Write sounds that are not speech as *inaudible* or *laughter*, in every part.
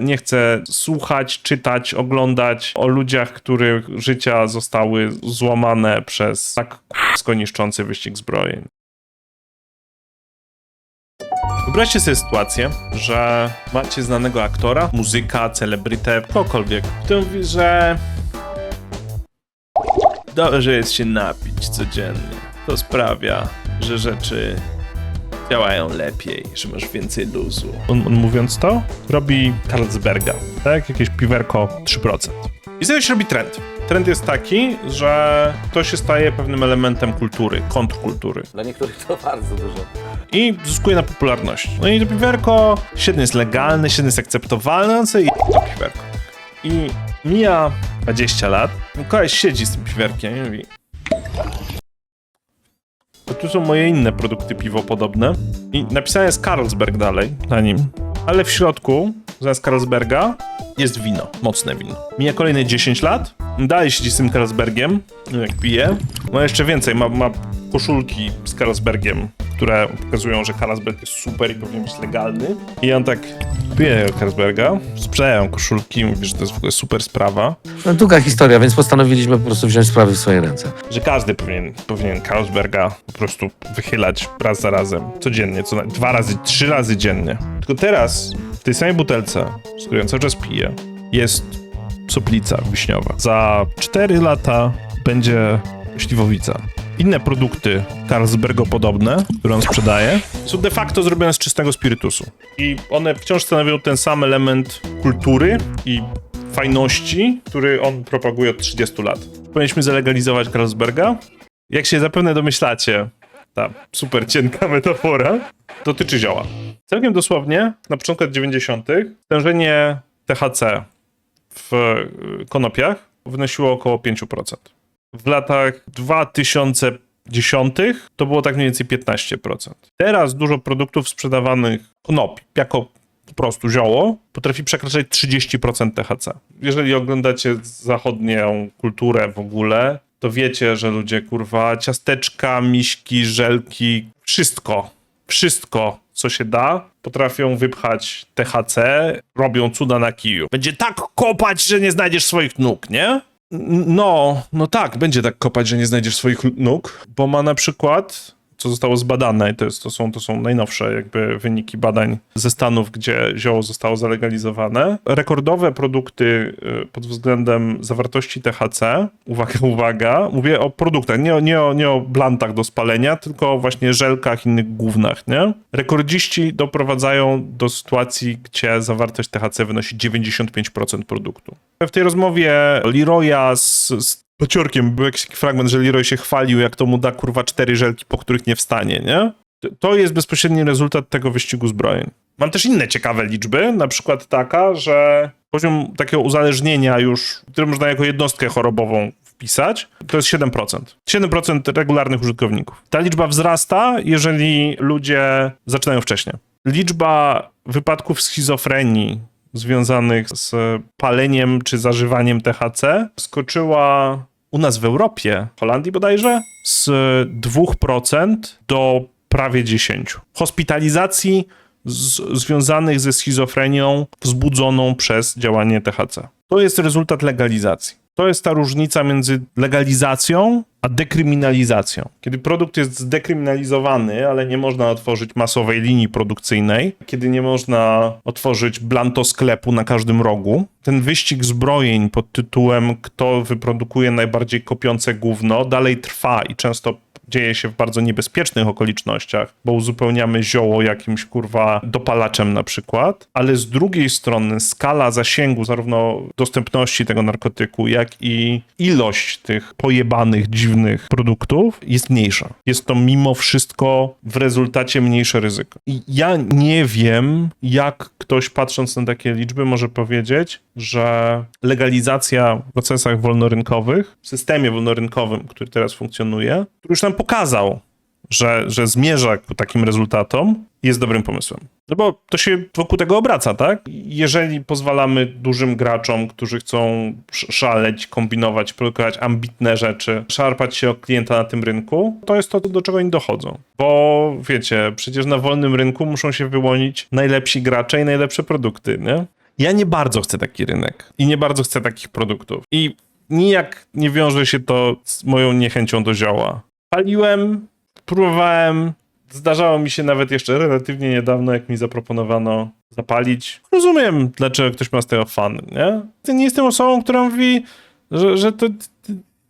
Nie chcę słuchać, czytać, oglądać o ludziach, których życia zostały złamane przez tak k***sko niszczący wyścig zbrojeń. Wyobraźcie sobie sytuację, że macie znanego aktora, muzyka, celebrytę, kogokolwiek, który mówi, że dobrze jest się napić codziennie. To sprawia, że rzeczy działają lepiej, że masz więcej luzu. On, on mówiąc to, robi Carlsberga, tak? Jakieś piwerko 3%. I z tego się robi trend. Trend jest taki, że to się staje pewnym elementem kultury, kontrkultury Dla niektórych to bardzo dużo. i zyskuje na popularności. No i to piwerko średnio jest legalne, średnio jest akceptowalne, no co i to piwerko. I mija 20 lat, koleś siedzi z tym piwerkiem i mówi to tu są moje inne produkty piwopodobne i napisane jest Carlsberg dalej na nim, ale w środku zamiast Carlsberga jest wino, mocne wino. Mija kolejne 10 lat, dalej siedzi z tym Carlsbergiem, jak pije. Ma jeszcze więcej, ma, ma koszulki z Carlsbergiem, które pokazują, że Carlsberg jest super i powinien być legalny. I on tak pije tego Carlsberga, sprzedają koszulki, mówi, że to jest w ogóle super sprawa, No, długa historia, więc postanowiliśmy po prostu wziąć sprawy w swoje ręce. że każdy powinien, powinien Carlsberga po prostu wychylać raz za razem, codziennie, co dwa razy, trzy razy dziennie. Tylko teraz w tej samej butelce, z której on cały czas pije, jest soplica wiśniowa. Za 4 lata będzie śliwowica. Inne produkty Carlsbergo podobne, które on sprzedaje, są de facto zrobione z czystego spirytusu. I one wciąż stanowią ten sam element kultury i fajności, który on propaguje od 30 lat. Powinniśmy zalegalizować Carlsberga? Jak się zapewne domyślacie, ta super cienka metafora dotyczy zioła. Całkiem dosłownie, na początku lat 90. stężenie THC w y, konopiach wynosiło około 5%. W latach 2010 to było tak mniej więcej 15%. Teraz dużo produktów sprzedawanych konopi jako po prostu zioło potrafi przekraczać 30% THC. Jeżeli oglądacie zachodnią kulturę w ogóle, to wiecie, że ludzie kurwa ciasteczka, miśki, żelki, wszystko, wszystko co się da, potrafią wypchać THC, robią cuda na kiju. Będzie tak kopać, że nie znajdziesz swoich nóg, nie? No, no tak, będzie tak kopać, że nie znajdziesz swoich nóg, bo ma na przykład, co zostało zbadane, to, jest, to, są, to są najnowsze jakby wyniki badań ze Stanów, gdzie zioło zostało zalegalizowane. Rekordowe produkty y, pod względem zawartości THC, uwaga, *laughs* uwaga, mówię o produktach, nie o, nie o, nie o blantach do spalenia, tylko właśnie żelkach, innych gównach, nie? Rekordziści doprowadzają do sytuacji, gdzie zawartość THC wynosi 95% produktu. W tej rozmowie Leroya z, z Paciorkiem był jakiś fragment, że Leroy się chwalił, jak to mu da kurwa cztery żelki, po których nie wstanie, nie? To jest bezpośredni rezultat tego wyścigu zbrojeń. Mam też inne ciekawe liczby, na przykład taka, że poziom takiego uzależnienia już, który można jako jednostkę chorobową wpisać, to jest 7%. 7% regularnych użytkowników. Ta liczba wzrasta, jeżeli ludzie zaczynają wcześniej. Liczba wypadków schizofrenii związanych z paleniem czy zażywaniem THC skoczyła u nas w Europie, w Holandii bodajże, z 2% do prawie 10%. Hospitalizacji z, związanych ze schizofrenią wzbudzoną przez działanie THC. To jest rezultat legalizacji. To jest ta różnica między legalizacją a dekryminalizacją. Kiedy produkt jest zdekryminalizowany, ale nie można otworzyć masowej linii produkcyjnej, kiedy nie można otworzyć blanto sklepu na każdym rogu, ten wyścig zbrojeń pod tytułem kto wyprodukuje najbardziej kopiące gówno dalej trwa i często dzieje się w bardzo niebezpiecznych okolicznościach, bo uzupełniamy zioło jakimś kurwa dopalaczem na przykład, ale z drugiej strony skala zasięgu zarówno dostępności tego narkotyku, jak i ilość tych pojebanych, dziwnych produktów jest mniejsza. Jest to mimo wszystko w rezultacie mniejsze ryzyko. I ja nie wiem, jak ktoś patrząc na takie liczby może powiedzieć, że legalizacja w procesach wolnorynkowych, w systemie wolnorynkowym, który teraz funkcjonuje, który już nam pokazał, że, że zmierza ku takim rezultatom, jest dobrym pomysłem. No bo to się wokół tego obraca, tak? Jeżeli pozwalamy dużym graczom, którzy chcą sz- szaleć, kombinować, produkować ambitne rzeczy, szarpać się o klienta na tym rynku, to jest to, do czego oni dochodzą. Bo wiecie, przecież na wolnym rynku muszą się wyłonić najlepsi gracze i najlepsze produkty, nie? Ja nie bardzo chcę taki rynek i nie bardzo chcę takich produktów. I nijak nie wiąże się to z moją niechęcią do zioła. Paliłem, próbowałem, zdarzało mi się nawet jeszcze relatywnie niedawno, jak mi zaproponowano zapalić. Rozumiem, dlaczego ktoś ma z tego fan, nie? Nie jestem osobą, która mówi, że, że to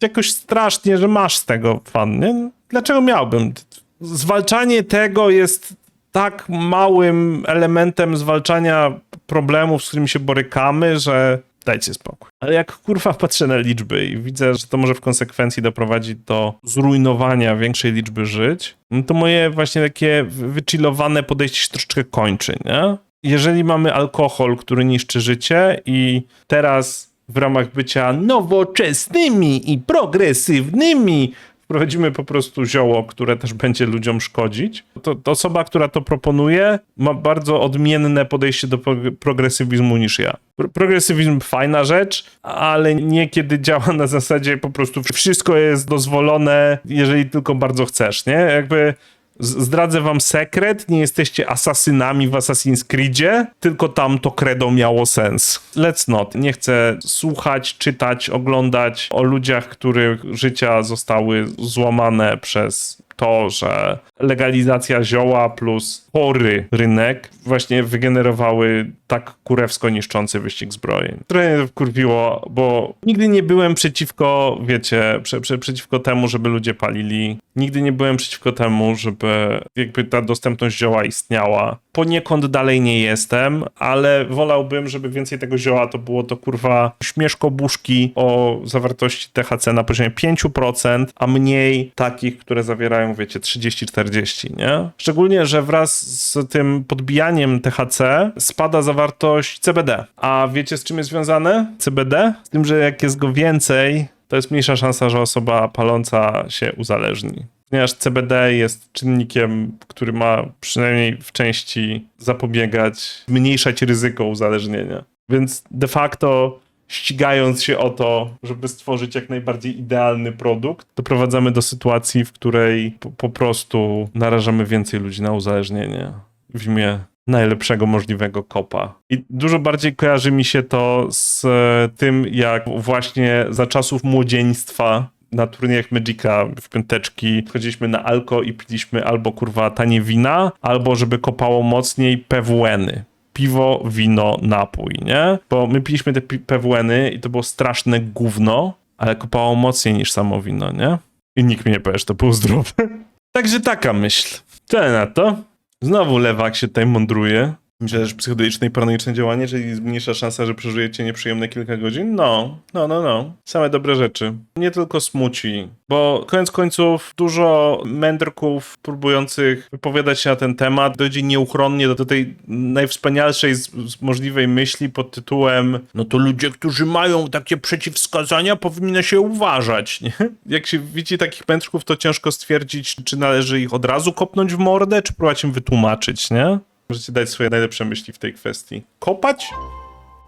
jakoś strasznie, że masz z tego fan, nie? Dlaczego miałbym? Zwalczanie tego jest tak małym elementem zwalczania problemów, z którymi się borykamy, że dajcie spokój. Ale jak kurwa patrzę na liczby i widzę, że to może w konsekwencji doprowadzić do zrujnowania większej liczby żyć, no to moje właśnie takie wychillowane podejście się troszeczkę kończy, nie? Jeżeli mamy alkohol, który niszczy życie i teraz w ramach bycia nowoczesnymi i progresywnymi wprowadzimy po prostu zioło, które też będzie ludziom szkodzić, to, to osoba, która to proponuje, ma bardzo odmienne podejście do prog- progresywizmu niż ja. Pro- Progresywizm fajna rzecz, ale niekiedy działa na zasadzie po prostu wszystko jest dozwolone, jeżeli tylko bardzo chcesz, nie? Jakby zdradzę wam sekret, nie jesteście asasynami w Assassin's Creedzie, tylko tam to credo miało sens. Let's not. Nie chcę słuchać, czytać, oglądać o ludziach, których życia zostały złamane przez to, że legalizacja zioła plus chory rynek właśnie wygenerowały tak kurewsko niszczący wyścig zbrojeń. Trochę mnie wkurwiło, bo nigdy nie byłem przeciwko, wiecie, prze, prze, przeciwko temu, żeby ludzie palili. Nigdy nie byłem przeciwko temu, żeby jakby ta dostępność zioła istniała. Poniekąd dalej nie jestem, ale wolałbym, żeby więcej tego zioła to było to kurwa śmieszkobuszki o zawartości THC na poziomie 5%, a mniej takich, które zawierają, wiecie, 30-40, nie? Szczególnie, że wraz z tym podbijaniem THC spada zawartość CBD. A wiecie z czym jest związane CBD? Z tym, że jak jest go więcej, to jest mniejsza szansa, że osoba paląca się uzależni. Ponieważ CBD jest czynnikiem, który ma przynajmniej w części zapobiegać, zmniejszać ryzyko uzależnienia. Więc de facto ścigając się o to, żeby stworzyć jak najbardziej idealny produkt, doprowadzamy do sytuacji, w której po, po prostu narażamy więcej ludzi na uzależnienie w imię najlepszego możliwego kopa. I dużo bardziej kojarzy mi się to z e, tym, jak właśnie za czasów młodzieństwa na turniejach Magica w piąteczki chodziliśmy na alko i piliśmy albo kurwa tanie wina, albo żeby kopało mocniej PWN-y piwo, wino, napój, nie? Bo my piliśmy te PWN-y i to było straszne gówno, ale kopało mocniej niż samo wino, nie? I nikt mi nie powie, że to było zdrowe. *laughs* Także taka myśl. Tyle na to. Znowu lewak się tutaj mądruje. Myślę, że psychodeliczne i paranoiczne działanie, czyli zmniejsza szansa, że przeżyjecie nieprzyjemne kilka godzin? No, no, no, no. Same dobre rzeczy. Nie tylko smuci, bo koniec końców dużo mędrków próbujących wypowiadać się na ten temat dojdzie nieuchronnie do, tej najwspanialszej z, z możliwej myśli pod tytułem no to ludzie, którzy mają takie przeciwwskazania powinno się uważać, nie? *laughs* Jak się widzi takich mędrków, to ciężko stwierdzić, czy należy ich od razu kopnąć w mordę, czy próbować im wytłumaczyć, nie? Możecie dać swoje najlepsze myśli w tej kwestii. Kopać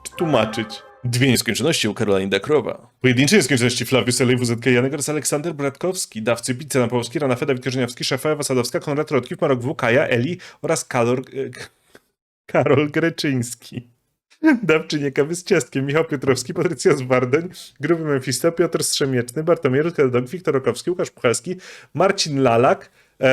czy tłumaczyć? Dwie nieskończoności u Karolina Krowa. Pojedyncze nieskończoności Flawius Elej, WZK Janek oraz Aleksander Bratkowski, dawcy Pizza na Polski, Rana Feda, Witkorzeniowski, Szefa Ewa Sadowska, Konrad Rodkiw, Marok W, Kaja, Eli oraz Karol, e, Karol Greczyński. *laughs* Dawczynie kawy z ciastkiem, Michał Piotrowski, Patrycja Zwardeń, Gruby Mefisto, Piotr Strzemieczny, Bartłomiej Rudkedok, Wiktor Okowski, Łukasz Puchalski, Marcin Lalak,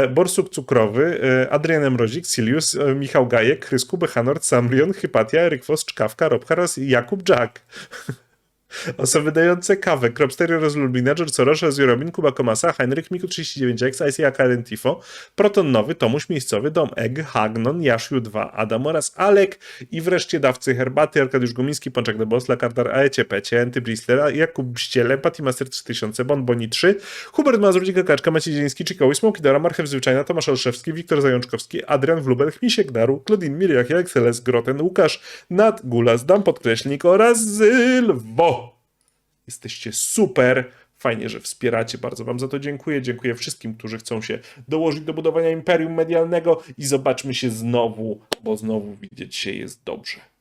Borsuk Cukrowy, e, Adrian Mrozik, Silius, e, Michał Gajek, Chrysku, Bechanort, Samrion, Hypatia, Eryk Fos, Czkawka, Rob i Jakub Jack. *laughs* Osoby dające kawę. Kropsterio Rozlubina, George Soros, Robin, Kuba Komasa, Heinrich Miku 39X, ICA Karen Tifo, Proton Nowy, Tomuś Miejscowy, Dom Egg, Hagnon, Jashiu 2, Adam oraz Alek i wreszcie dawcy herbaty, Arkadiusz Gumiński, Pączek de Bosla, Kartar Aecie, Pecie, Enty Brisler, Jakub Ściele, Patimaster 3000, Bonboni 3, Hubert Mazur, Kaczka, Maciej Zieliński, Czykoły, Smoki Dora, Marchew Zwyczajna, Tomasz Olszewski, Wiktor Zajączkowski, Adrian Wluber, Chmisiek Daru, Klodin Miriach, Exceles, Groten, Łukasz, Nat, Gulas, Dam Podkreślnik oraz Zylwo. Jesteście super. Fajnie, że wspieracie. Bardzo Wam za to dziękuję. Dziękuję wszystkim, którzy chcą się dołożyć do budowania imperium medialnego i zobaczmy się znowu, bo znowu widzieć się jest dobrze.